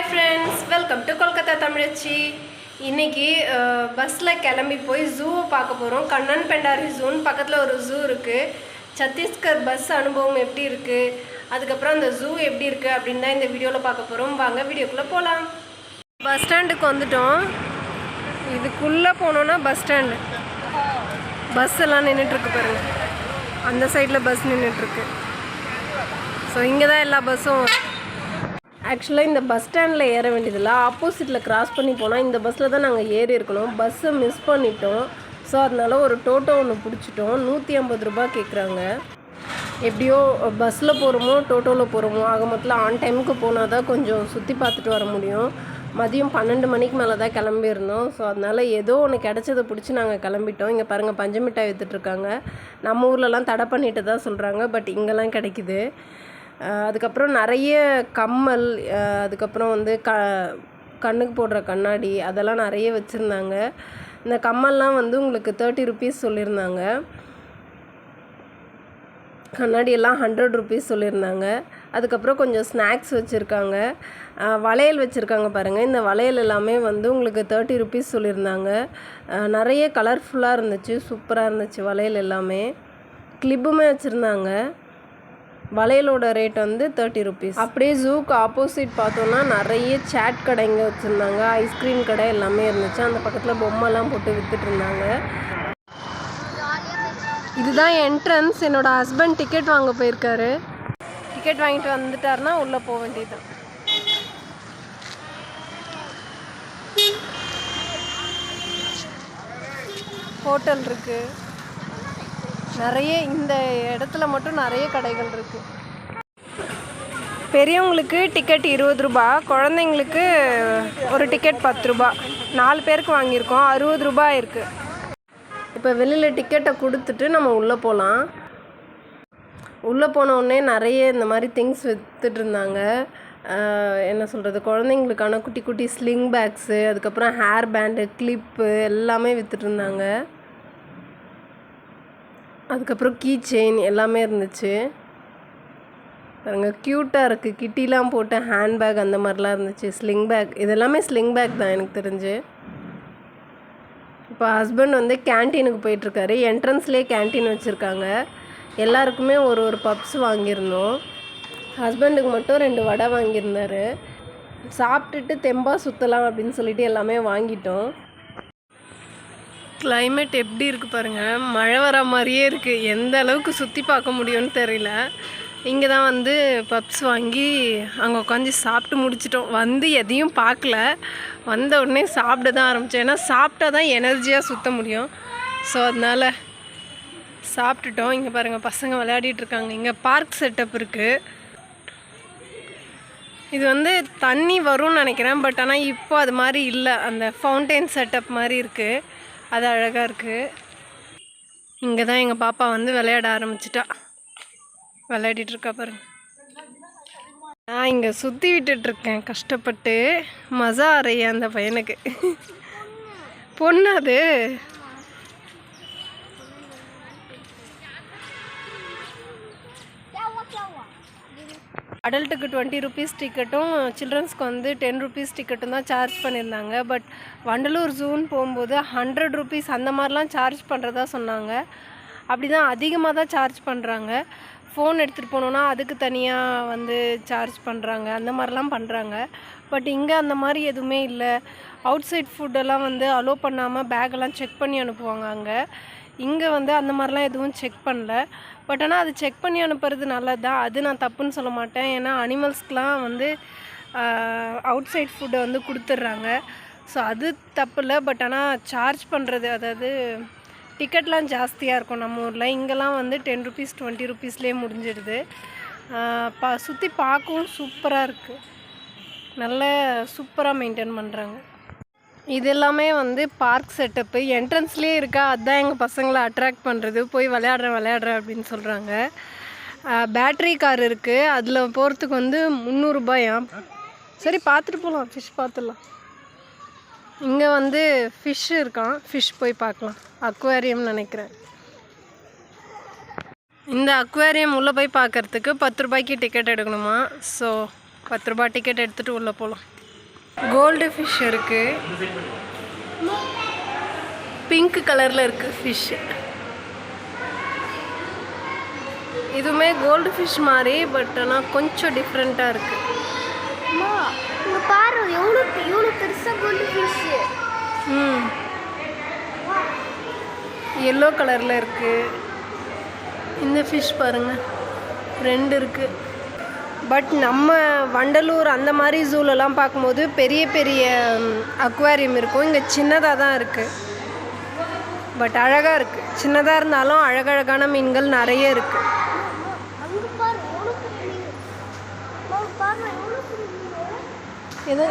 Hi friends welcome to Kolkata தமிழச்சி இன்னைக்கு பஸ்ஸில் கிளம்பி போய் ஜூவை பார்க்க போகிறோம் கண்ணன் பெண்டாரி ஜூன்னு பக்கத்தில் ஒரு ஜூ இருக்குது சத்தீஸ்கர் பஸ் அனுபவம் எப்படி இருக்குது அதுக்கப்புறம் அந்த ஜூ எப்படி இருக்குது அப்படின்னு தான் இந்த வீடியோவில் பார்க்க போகிறோம் வாங்க வீடியோக்குள்ளே போகலாம் பஸ் ஸ்டாண்டுக்கு வந்துட்டோம். இதுக்குள்ளே போனோன்னா பஸ் ஸ்டாண்டு பஸ் எல்லாம் நின்றுட்டுருக்கு பாருங்கள் அந்த சைடில் பஸ் நின்றுட்டுருக்கு ஸோ இங்கே தான் எல்லா பஸ்ஸும் ஆக்சுவலாக இந்த பஸ் ஸ்டாண்டில் ஏற வேண்டியதில்லை. ஆப்போசிட்டில் கிராஸ் பண்ணி போனால் இந்த பஸ்ஸில் தான் நாங்கள் ஏறி இருக்கணும். பஸ்ஸை மிஸ் பண்ணிட்டோம். ஸோ அதனால ஒரு டோட்டோ ஒன்று பிடிச்சிட்டோம். நூற்றி ஐம்பது ரூபாய் கேட்குறாங்க எப்படியோ பஸ்ஸில் போகிறோமோ டோட்டோவில் போகிறோமோ ஆக மொத்தத்தில் ஆன் டைமுக்கு போனால் தான் கொஞ்சம் சுற்றி பார்த்துட்டு வர முடியும். மதியம் பன்னெண்டு மணிக்கு மேலே தான் கிளம்பியிருந்தோம் ஸோ அதனால் ஏதோ ஒன்று கிடச்சதை பிடிச்சி நாங்கள் கிளம்பிட்டோம். இங்கே பாருங்கள் பஞ்சமிட்டாய் வித்துட்ருக்காங்க விற்றுட்ருக்காங்க நம்ம ஊர்லலாம் தடை பண்ணிட்டு தான் சொல்கிறாங்க பட் இங்கெல்லாம் கிடைக்குது. அதுக்கப்புறம் நிறைய கம்மல் அதுக்கப்புறம் வந்து க கண்ணுக்கு போடுற கண்ணாடி அதெல்லாம் நிறைய வச்சுருந்தாங்க. இந்த கம்மல்லாம் வந்து உங்களுக்கு தேர்ட்டி ருபீஸ் சொல்லியிருந்தாங்க. கண்ணாடியெல்லாம் ஹண்ட்ரட் ருபீஸ் சொல்லியிருந்தாங்க. அதுக்கப்புறம் கொஞ்சம் ஸ்நாக்ஸ் வச்சுருக்காங்க. வளையல் வச்சுருக்காங்க பாருங்கள் இந்த வளையல் எல்லாமே வந்து உங்களுக்கு தேர்ட்டி ருபீஸ் சொல்லியிருந்தாங்க. நிறைய கலர்ஃபுல்லாக இருந்துச்சு. சூப்பராக இருந்துச்சு வளையல் எல்லாமே. கிளிப்புமே வச்சுருந்தாங்க. வளையலோட ரேட் வந்து தேர்ட்டி ருபீஸ் அப்படியே ஜூக்கு ஆப்போசிட் பார்த்தோன்னா நிறைய சேட் கடைங்க வச்சுருந்தாங்க. ஐஸ்கிரீம் கடை எல்லாமே இருந்துச்சு. அந்த பக்கத்தில் பொம்மைலாம் போட்டு விற்றுட்டு இருந்தாங்க இதுதான் என்ட்ரன்ஸ் என்னோட ஹஸ்பண்ட் டிக்கெட் வாங்க போயிருக்காரு. டிக்கெட் வாங்கிட்டு வந்துட்டாருன்னா உள்ளே போக வேண்டியதுதான் ஹோட்டல் இருக்குது நிறைய இந்த இடத்துல மட்டும் நிறைய கடைகள் இருக்கு. பெரியவங்களுக்கு டிக்கெட் இருபது ரூபா குழந்தைங்களுக்கு ஒரு டிக்கெட் பத்து ரூபா. நாலு பேருக்கு வாங்கியிருக்கோம் அறுபது ரூபாய் இருக்குது இப்போ வெளியில் டிக்கெட்டை கொடுத்துட்டு நம்ம உள்ளே போகலாம் உள்ளே போன நிறைய இந்த மாதிரி திங்ஸ் விற்றுட்டு இருந்தாங்க. என்ன சொல்கிறது குழந்தைங்களுக்கான குட்டி குட்டி ஸ்லிங் பேக்ஸு அதுக்கப்புறம் ஹேர் பேண்டு கிளிப்பு எல்லாமே விற்றுட்டு இருந்தாங்க. அதுக்கப்புறம் கீ செயின் எல்லாமே இருந்துச்சு. பாருங்க க்யூட்டாக இருக்குது கிட்டிலாம் போட்ட ஹேண்ட்பேக் அந்த மாதிரிலாம் இருந்துச்சு. ஸ்லிங் பேக் இதெல்லாமே ஸ்லிங் பேக் தான் எனக்கு தெரிஞ்சு. இப்போ ஹஸ்பண்ட் வந்து கேன்டீனுக்கு போயிட்டுருக்காரு. என்ட்ரன்ஸ்லேயே கேன்டீன் வச்சுருக்காங்க. எல்லாருக்குமே ஒரு ஒரு பப்ஸ் வாங்கியிருந்தோம். ஹஸ்பண்டுக்கு மட்டும் ரெண்டு வடை வாங்கியிருந்தாரு. சாப்பிட்டுட்டு தெம்பாக சுற்றலாம் அப்படின்னு சொல்லிட்டு எல்லாமே வாங்கிட்டோம். கிளைமேட் எப்படி இருக்குது பாருங்கள் மழை வர மாதிரியே இருக்குது எந்த அளவுக்கு சுற்றி பார்க்க முடியும்னு தெரியல. இங்கே தான் வந்து பப்ஸ் வாங்கி அங்கே உட்காந்து சாப்பிட்டு முடிச்சிட்டோம். வந்து எதையும் பார்க்கல. வந்த உடனே சாப்பிட தான் ஆரம்பித்தோம் ஏன்னா சாப்பிட்டா தான் எனர்ஜியாக சுற்ற முடியும். ஸோ அதனால் சாப்பிட்டுட்டோம். இங்கே பாருங்கள் பசங்க விளையாடிட்டு இருக்காங்க. இங்கே பார்க் செட்டப் இருக்குது இது வந்து தண்ணி வரும்னு நினைக்கிறேன். பட் ஆனால் இப்போ அது மாதிரி இல்லை. அந்த ஃபவுண்டைன் செட்டப் மாதிரி இருக்குது அது அழகாக இருக்குது இங்கே தான் எங்கள் பாப்பா வந்து விளையாட ஆரம்பிச்சிட்டா. விளையாடிட்டு இருக்கா பாருங்க. நான் இங்கே சுற்றி விட்டுட்ருக்கேன் கஷ்டப்பட்டு மசா அறைய அந்த பையனுக்கு. பொண்ணு அது. அடல்ட்டுக்கு டுவெண்ட்டி ருபீஸ் டிக்கெட்டும் சில்ட்ரன்ஸ்க்கு வந்து டென் ருபீஸ் டிக்கெட்டும் தான் சார்ஜ் பண்ணியிருந்தாங்க. பட் வண்டலூர் ஜூன் போகும்போது ஹண்ட்ரட் ருபீஸ் அந்த மாதிரிலாம் சார்ஜ் பண்ணுறதா சொன்னாங்க. அப்படி தான் அதிகமாக தான் சார்ஜ் பண்ணுறாங்க ஃபோன் எடுத்துகிட்டு போனோன்னா அதுக்கு தனியாக வந்து சார்ஜ் பண்ணுறாங்க அந்த மாதிரிலாம் பண்ணுறாங்க பட் இங்கே அந்த மாதிரி எதுவுமே இல்லை. அவுட் சைட் ஃபுட்டெல்லாம் வந்து அலோவ் பண்ணாமல் பேக்கெல்லாம் செக் பண்ணி அனுப்புவாங்க அங்கே. இங்கே வந்து அந்த மாதிரிலாம் எதுவும் செக் பண்ணல. பட் ஆனால் அது செக் பண்ணி அனுப்புறது நல்லது? தான் அது நான் தப்புன்னு சொல்ல மாட்டேன். ஏன்னா அனிமல்ஸ்க்கெலாம் வந்து அவுட் சைட் ஃபுட்டை வந்து கொடுத்துட்றாங்க ஸோ அது தப்பு இல்லை பட் ஆனால் சார்ஜ் பண்ணுறது அதாவது டிக்கெட்லாம் ஜாஸ்தியாக இருக்கும் நம்ம ஊரில். இங்கெல்லாம் வந்து டென் ருபீஸ் டுவெண்ட்டி ருபீஸ்லேயே முடிஞ்சிடுது. பா சுற்றி பார்க்கவும் சூப்பராக இருக்குது நல்ல சூப்பராக மெயின்டைன் பண்ணுறாங்க இது எல்லாமே வந்து பார்க் செட்டப்பு என்ட்ரன்ஸ்லேயே இருக்கா? அதுதான் எங்கள் பசங்களை அட்ராக்ட் பண்ணுறது போய் விளையாடுறேன் விளையாடுறேன் அப்படின்னு சொல்கிறாங்க பேட்ரி கார் இருக்குது அதில் போகிறதுக்கு வந்து முந்நூறுபாயா சரி பார்த்துட்டு போகலாம் ஃபிஷ் பார்த்துடலாம். இங்கே வந்து ஃபிஷ் இருக்கான். ஃபிஷ் போய் பார்க்கலாம். அக்வாரியம் நினைக்கிறேன். இந்த அக்வேரியம் உள்ளே போய் பார்க்கறதுக்கு பத்து ரூபாய்க்கு டிக்கெட் எடுக்கணுமா? ஸோ பத்து ரூபாய் டிக்கெட் எடுத்துகிட்டு உள்ளே போகலாம் கோல்டு ஃபிஷ் இருக்குது பிங்க் கலரில் இருக்குது ஃபிஷ்ஷு இதுவுமே கோல்டு ஃபிஷ் மாதிரி பட் ஆனால் கொஞ்சம் டிஃப்ரெண்ட்டாக இருக்குது அம்மா இங்க பாரு எவ்வளோ எவ்வளோ பெருசா கோல்டு ஃபிஷ் ம். எல்லோ கலரில் இருக்குது இந்த ஃபிஷ் பாருங்கள் ரெண்டு இருக்குது பட் நம்ம வண்டலூர் அந்த மாதிரி ஜூலெல்லாம் பார்க்கும்போது பெரிய பெரிய அக்வாரியம் இருக்கும். இங்கே சின்னதாக தான் இருக்குது பட் அழகாக இருக்குது சின்னதாக இருந்தாலும் அழகழகான மீன்கள் நிறைய இருக்குது எது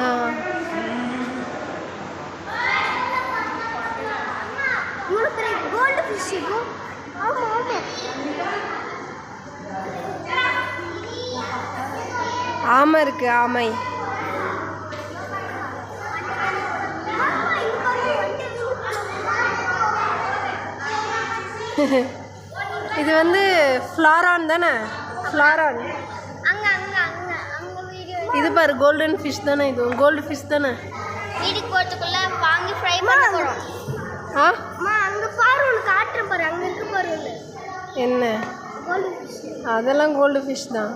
ஆ. கோல்டு ஃபிஷ் ஆமா. ஆமா இருக்குது ஆமை. இது வந்து ஃப்ளாரான் தானே? ஃப்ளாரான். அங்க அங்க அங்க அங்க வீடியோ இது பாரு கோல்டன் ஃபிஷ் தானே இது? கோல்டு ஃபிஷ் தானே? வீட்டுக்கு போறதுக்குள்ள வாங்கி ஃப்ரை பண்ண போறோம். ஆ? அம்மா அங்க பாரு உனக்கு காட்டுறேன் பாரு அங்க இருக்கு பாரு. என்ன? கோல்டு ஃபிஷ் அதெல்லாம் கோல்டு ஃபிஷ் தான்.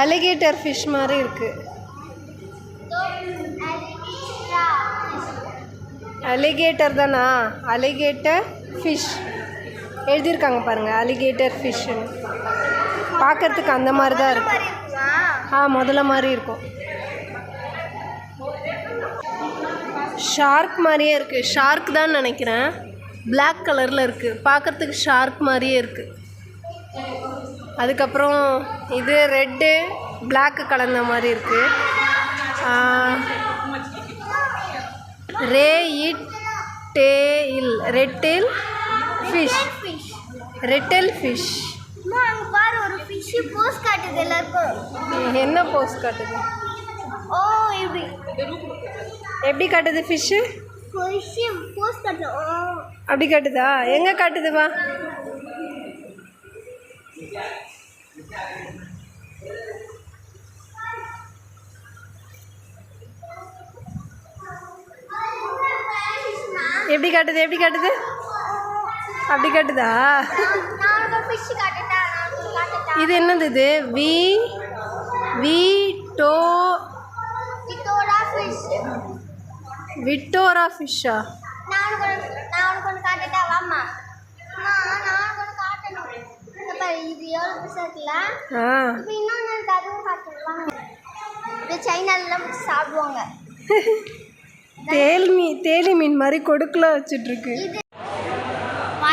அலிகேட்டர் ஃபிஷ் மாதிரி இருக்குது அலிகேட்டர் தானா? அலிகேட்டர் ஃபிஷ் எழுதியிருக்காங்க பாருங்கள் அலிகேட்டர் ஃபிஷ்ஷுன்னு பார்க்கறதுக்கு அந்த மாதிரி தான் இருக்கும். ஆ முதல்ல மாதிரி இருக்கும். ஷார்க் மாதிரியே இருக்குது ஷார்க் தான் நினைக்கிறேன். பிளாக் கலரில் இருக்குது பார்க்கறதுக்கு ஷார்க் மாதிரியே இருக்குது அதுக்கப்புறம் இது ரெட்டு Black கலந்த மாதிரி இருக்குது ரே இட் டேயில் ரெட்டில் ஃபிஷ் ரெட்டில் ஃபிஷ் என்ன போஸ் காட்டுது? ஓ இப்படி எப்படி காட்டுது ஃபிஷ்ஷு போஸ் காட்டுது. அப்படி காட்டுதா? எங்கே காட்டுதுவா எப்படி காட்டுது எப்படி காட்டுது? அப்படி காட்டுதா? இது என்னது இது? வி வி டோ விட்டோரா ஃபிஷ்ஷா? இது எவ்வளோ பெருசாக இருக்குல்ல ஆ. இப்போ இன்னொன்று இருக்கு அதுவும் காட்டலாம் இது சைனாலலாம் சாப்பிடுவாங்க. தேல் மீன் தேலி மீன் மாதிரி கொடுக்கல வச்சுட்ருக்கு இது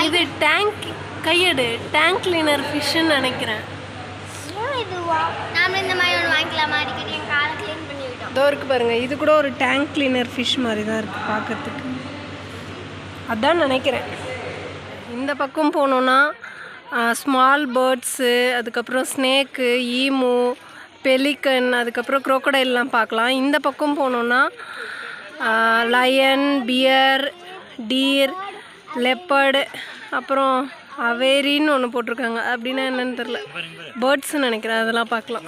இது டேங்க் கையெடு டேங்க் கிளீனர் ஃபிஷ்ஷுன்னு நினைக்கிறேன். நாம இந்த மாதிரி ஒன்று வாங்கிக்கலாமா? அடிக்கடி என் காலை க்ளீன் பண்ணி விட்டோம். இதோ இருக்கு பாருங்க இது கூட ஒரு டேங்க் கிளீனர் ஃபிஷ் மாதிரி தான் இருக்குது பார்க்கறதுக்கு. அதான் நினைக்கிறேன். இந்த பக்கம் போனோன்னா ஸ்மால் பேர்ட்ஸு அதுக்கப்புறம் ஸ்னேக்கு ஈமு பெலிக்கன் அதுக்கப்புறம் crocodileலாம் பார்க்கலாம். இந்த பக்கம் போனோன்னா லயன் பியர் டீர் லெப்பர்டு அப்புறம் அவேரின்னு ஒன்று போட்டிருக்காங்க. அப்படின்னா என்னன்னு தெரில பேர்ட்ஸ்ன்னு நினைக்கிறேன். அதெல்லாம் பார்க்கலாம்.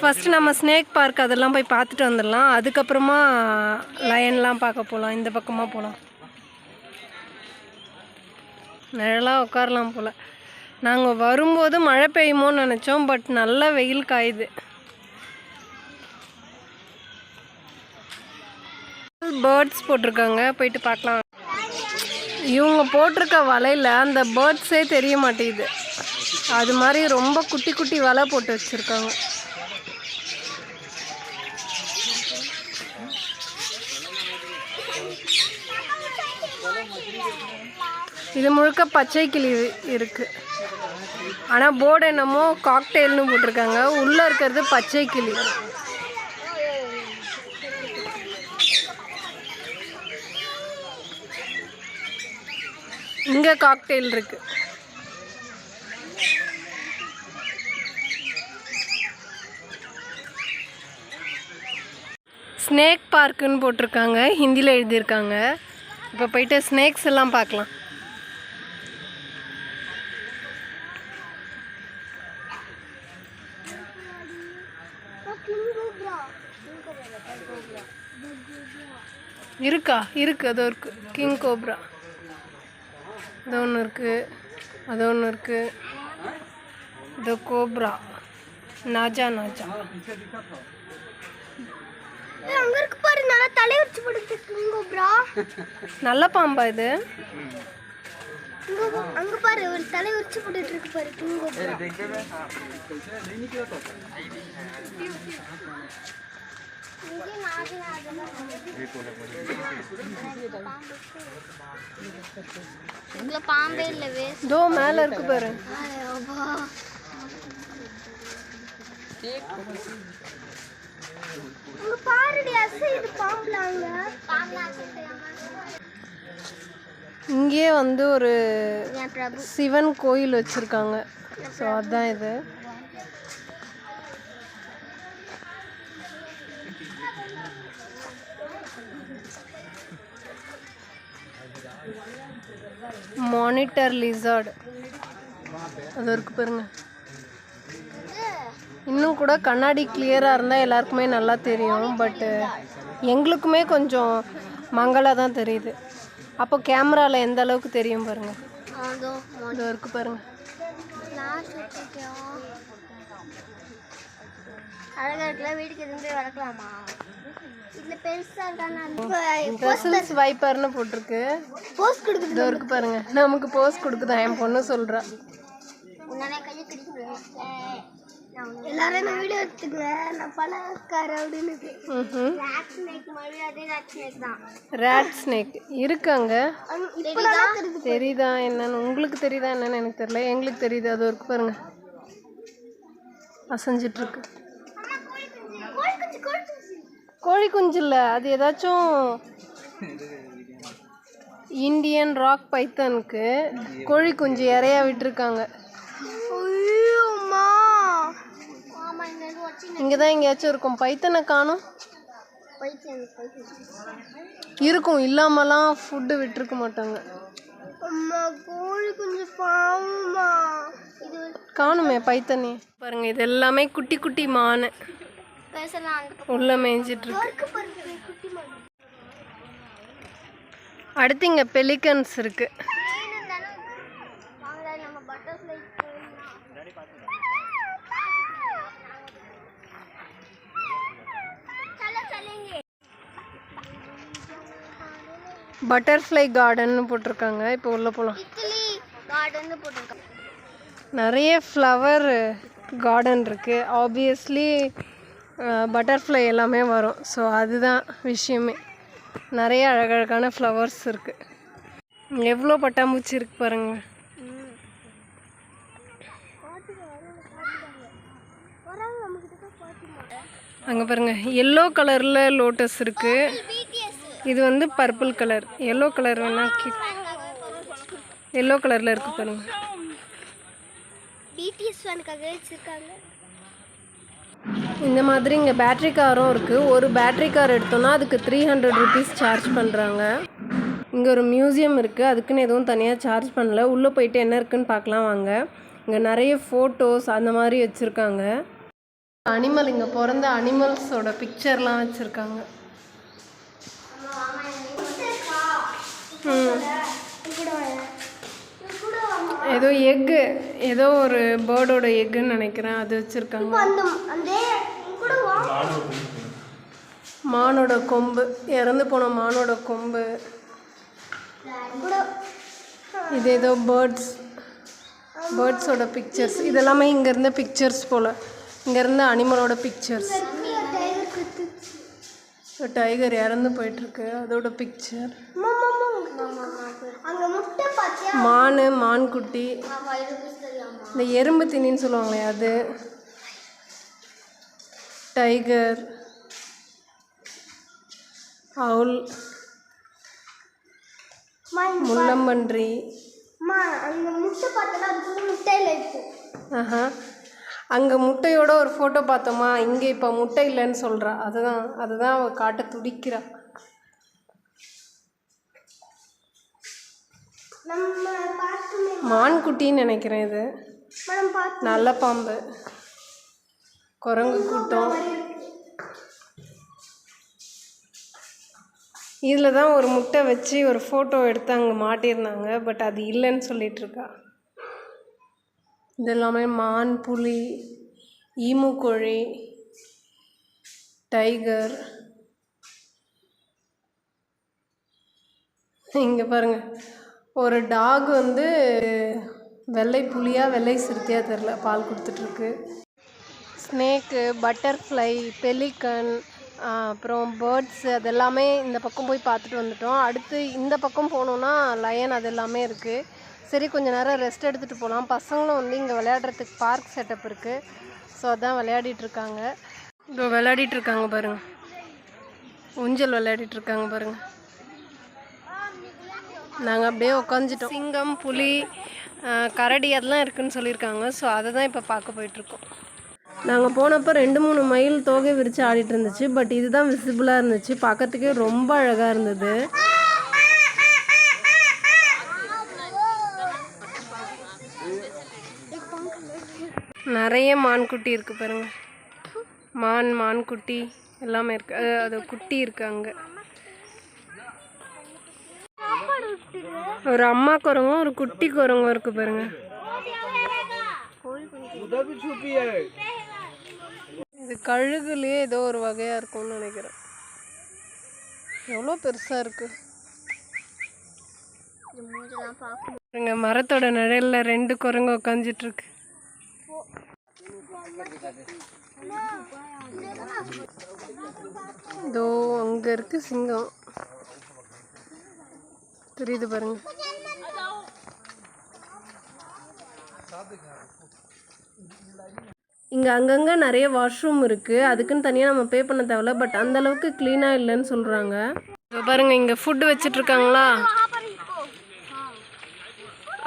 ஃபஸ்ட்டு நம்ம ஸ்னேக் பார்க் அதெல்லாம் போய் பார்த்துட்டு வந்துடலாம். அதுக்கப்புறமா லயன்லாம் பார்க்க போகலாம் இந்த பக்கமாக போகலாம் நிழலாக உட்காரலாம் போல். நாங்கள் வரும்போது மழை பெய்யுமோன்னு நினச்சோம். பட் நல்ல வெயில் காயுது. பேர்ட்ஸ் போட்டிருக்காங்க. போயிட்டு பார்க்கலாம். இவங்க போட்டிருக்க வலையில் அந்த பேர்ட்ஸே தெரிய மாட்டேங்குது. அது மாதிரி ரொம்ப குட்டி குட்டி வலை போட்டு வச்சுருக்காங்க. இது முழுக்க பச்சை கிளி இருக்கு. ஆனால் போர்டு என்னமோ காக்டெயில்னு போட்டிருக்காங்க. உள்ளே இருக்கிறது பச்சை கிளி. இங்கே காக்டெயில் இருக்கு. ஸ்னேக் பார்க்குன்னு போட்டிருக்காங்க. ஹிந்தியில் எழுதியிருக்காங்க. இப்போ போயிட்டு ஸ்னேக்ஸ் எல்லாம் பார்க்கலாம். இருக்கா? இருக்கு. அது ஒரு கிங் கோப்ரா அது ஒன்று இருக்கு. அது ஒன்று இருக்கு. இது கோப்ரா. நாஜா நாஜா. அங்க இருக்கு பாரு நல்லா தலை உரிச்சு போட்டுட்டு ப்ரா நல்ல பாம்பா இது. அங்க பாரு ஒரு தலை உரிச்சு போட்டுட்டு இருக்கு பாரு கிங்கோ இதுல பாம்பே இல்ல வேஸ்ட் இதோ மேலே இருக்கு பாரு. பாருடி பாம்பலாங்க பாம்பலா இங்கேயே வந்து ஒரு சிவன் கோயில் வச்சுருக்காங்க. ஸோ அதான் இது. மானிட்டர் லிசார்ட் அது இருக்கு பாருங்க. இன்னும் கூட கண்ணாடி கிளியராக இருந்தால் எல்லாருக்குமே நல்லா தெரியும் பட்டு எங்களுக்குமே கொஞ்சம் மங்கலாக தான் தெரியுது. அப்போ கேமராவில் எந்த அளவுக்கு தெரியும் பாருங்க. அதோ இதோ இருக்கு பாருங்க. லாஸ்ட் வச்சிருக்கோம் அழகா இருக்குல்ல வீட்டுக்கு இருந்து வளர்க்கலாமா? இதுல பெருசா இருக்கான? ட்ரெஸ்ஸல்ஸ் வைப்பர்னு போட்டிருக்கு. போஸ்ட் கொடுக்குது இதோ இருக்கு பாருங்க. நமக்கு போஸ் கொடுக்குதா? என் பொண்ணு சொல்றா. உன்னால கையை கிடைக்கும் எல்லாரும் என்ன வீடியோ எடுத்துக்கிறேன் நான் பணக்கார அப்படின்னு ராட் ஸ்னேக் இருக்காங்க தெரியுதா என்னன்னு? உங்களுக்கு தெரியுதா என்னன்னு எனக்கு தெரியல. எங்களுக்கு தெரியுது. அது இருக்கு பாருங்க. அசைஞ்சிட்டு இருக்கு கோழி குஞ்சு கோழி குஞ்சு கோழி குஞ்சு இல்லை அது ஏதாச்சும் இந்தியன் ராக் பைத்தனுக்கு கோழி குஞ்சு இறையா விட்டுருக்காங்க இங்க தான் எங்கேயாச்சும் இருக்கும். பைத்தனை காணும். இருக்கும். இல்லாமலாம் ஃபுட்டு விட்டுருக்க மாட்டாங்க. அம்மா கோழி குஞ்சு பாவமா இது காணுமே பைத்தனி பாருங்க இது எல்லாமே குட்டி குட்டி மான். உள்ள மேய்ஞ்சிட்டு இருக்கு அடுத்து இங்கே பெலிகன்ஸ் இருக்கு. பட்டர்ஃப்ளை கார்டன் போட்டிருக்காங்க. இப்போ உள்ள போகலாம் போட்டிருக்கோம் நிறைய ஃப்ளவர் கார்டன் இருக்கு. ஆப்வியஸ்லி பட்டர்ஃப்ளை எல்லாமே வரும். ஸோ அதுதான் விஷயமே. நிறைய அழகழகான ஃப்ளவர்ஸ் இருக்குது எவ்வளோ பட்டாம்பூச்சி இருக்கு பாருங்க. அங்கே பாருங்க எல்லோ கலரில் லோட்டஸ் இருக்கு. இது வந்து பர்பிள் கலர் எல்லோ கலர் வேணா எல்லோ கலரில் இருக்கு பாருங்க. பிடிஎஸ் இந்த மாதிரி இங்கே பேட்ரி காரும் இருக்குது ஒரு பேட்ரி கார் எடுத்தோன்னா அதுக்கு த்ரீ ஹண்ட்ரட் ருபீஸ் சார்ஜ் பண்ணுறாங்க இங்கே ஒரு மியூசியம் இருக்குது அதுக்குன்னு எதுவும் தனியாக சார்ஜ் பண்ணல. உள்ளே போயிட்டு என்ன இருக்குன்னு பார்க்கலாம் வாங்க. இங்கே நிறைய ஃபோட்டோஸ் அந்த மாதிரி வச்சுருக்காங்க. அனிமல் இங்கே பிறந்த அனிமல்ஸோட பிக்சர்லாம் வச்சுருக்காங்க. ம். ஏதோ எக்கு ஏதோ ஒரு பேர்டோட எக்குன்னு நினைக்கிறேன். அது வச்சுருக்காங்க. மானோட கொம்பு. இறந்து போன மானோட கொம்பு. இது ஏதோ பேர்ட்ஸ் பேர்ட்ஸோட பிக்சர்ஸ் இதெல்லாமே இங்கே இருந்த பிக்சர்ஸ் போல். இங்கே இருந்த அனிமலோட பிக்சர்ஸ் டைகர் இறந்து போயிட்டுருக்கு அதோட பிக்சர் மான் மான்குட்டி. ருபீஸ் தெரியாமா இந்த எறும்பு திணின்னு சொல்லுவாங்களே அது. டைகர். அவுல். முள்ளம்பன்றி. ஆஹா. அங்கே முட்டையோட ஒரு ஃபோட்டோ பார்த்தோமா? இங்கே இப்போ முட்டை இல்லைன்னு சொல்கிறா அதுதான் அதுதான் அவள் காட்ட துடிக்கிறா. மான்குட்டின்னு நினைக்கிறேன் இது. நல்ல பாம்பு. குரங்கு கூட்டம். இதில் தான் ஒரு முட்டை வச்சு ஒரு ஃபோட்டோ எடுத்து அங்கே மாட்டியிருந்தாங்க பட் அது இல்லைன்னு சொல்லிட்டு இருக்கா. இது எல்லாமே மான் புலி ஈமு கோழி டைகர் இங்கே பாருங்க. ஒரு டாக் வந்து வெள்ளை புலியா வெள்ளை சிறுத்தையாக தெரில பால் கொடுத்துட்ருக்கு. ஸ்னேக்கு பட்டர்ஃப்ளை பெலிக்கன் அப்புறம் பேர்ட்ஸ் அது எல்லாமே இந்த பக்கம் போய் பார்த்துட்டு வந்துட்டோம். அடுத்து இந்த பக்கம் போனோன்னா லயன் அது எல்லாமே இருக்குது சரி கொஞ்ச நேரம் ரெஸ்ட் எடுத்துகிட்டு போகலாம் பசங்களும் வந்து இங்கே விளையாடுறதுக்கு பார்க் செட்டப் இருக்குது ஸோ அதான் விளையாடிட்டு இருக்காங்க இதோ விளையாடிட்டு இருக்காங்க பாருங்க. ஊஞ்சல் விளையாடிட்டுருக்காங்க இருக்காங்க நாங்கள் அப்படியே உட்காந்துட்டோம் சிங்கம் புலி கரடி அதெல்லாம் இருக்குன்னு சொல்லியிருக்காங்க. ஸோ அதை தான் இப்போ பார்க்க போயிட்டுருக்கோம். நாங்கள் போனப்போ ரெண்டு மூணு மைல் தோகை விரித்து ஆடிட்டு இருந்துச்சு. பட் இதுதான் விசிபிளாக இருந்துச்சு. பார்க்கறதுக்கே ரொம்ப அழகாக இருந்தது. நிறைய மான் குட்டி இருக்குது பாருங்கள் மான் மான் குட்டி எல்லாமே இருக்குது அது குட்டி இருக்குது அங்கே. ஒரு அம்மா குரங்கும் ஒரு குட்டி குரங்கும் இருக்குது பாருங்க. இது கழுகுலேயே ஏதோ ஒரு வகையாக இருக்கும்னு நினைக்கிறேன். எவ்வளோ பெருசாக இருக்கு. பாருங்க மரத்தோட நிழல்ல ரெண்டு குரங்கு உட்காந்துட்டு இருக்கு இதோ அங்க இருக்கு சிங்கம். தெரியுது பாருங்க. இங்கே அங்கங்கே நிறைய வாஷ்ரூம் இருக்குது அதுக்குன்னு தனியாக நம்ம பே பண்ண தேவையில்ல. பட் அந்தளவுக்கு க்ளீனாக இல்லைன்னு சொல்கிறாங்க பாருங்க இங்கே ஃபுட்டு வச்சிட்ருக்காங்களா?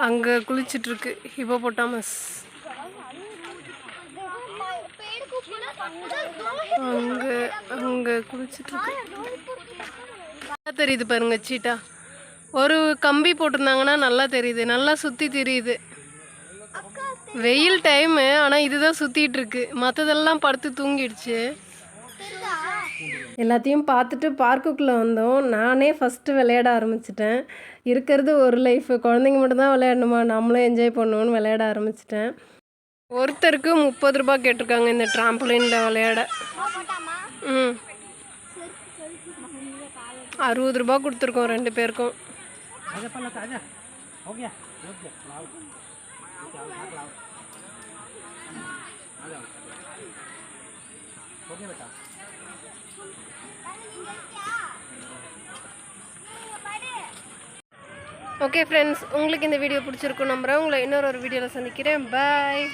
அங்கே குளிச்சிட்ருக்கு. ஹிப்போபொட்டாமஸ் அங்கே அங்கே குளிச்சிட்ருக்கு. தெரியுது பாருங்க சீட்டா ஒரு கம்பி போட்டிருந்தாங்கன்னா நல்லா தெரியுது. நல்லா சுற்றி தெரியுது. வெயில் டைமு ஆனால் இதுதான் சுற்றிட்டு இருக்கு. மற்றதெல்லாம் படுத்து தூங்கிடுச்சு. எல்லாத்தையும் பார்த்துட்டு பார்க்குக்குள்ளே வந்தோம். நானே ஃபஸ்ட்டு விளையாட ஆரம்பிச்சிட்டேன். இருக்கிறது ஒரு லைஃப் குழந்தைங்க மட்டும்தான் விளையாடணுமா? நம்மளும் என்ஜாய் பண்ணுவோன்னு விளையாட ஆரம்பிச்சிட்டேன். ஒருத்தருக்கு முப்பது ரூபா கேட்டிருக்காங்க இந்த ட்ராம்பலினில் விளையாட. ம். அறுபது ரூபா கொடுத்துருக்கோம் ரெண்டு பேருக்கும். ஓகே ஃப்ரெண்ட்ஸ் உங்களுக்கு இந்த வீடியோ பிடிச்சிருக்கும் நம்புகிறேன் உங்களை இன்னொரு ஒரு வீடியோவில் சந்திக்கிறேன் பாய்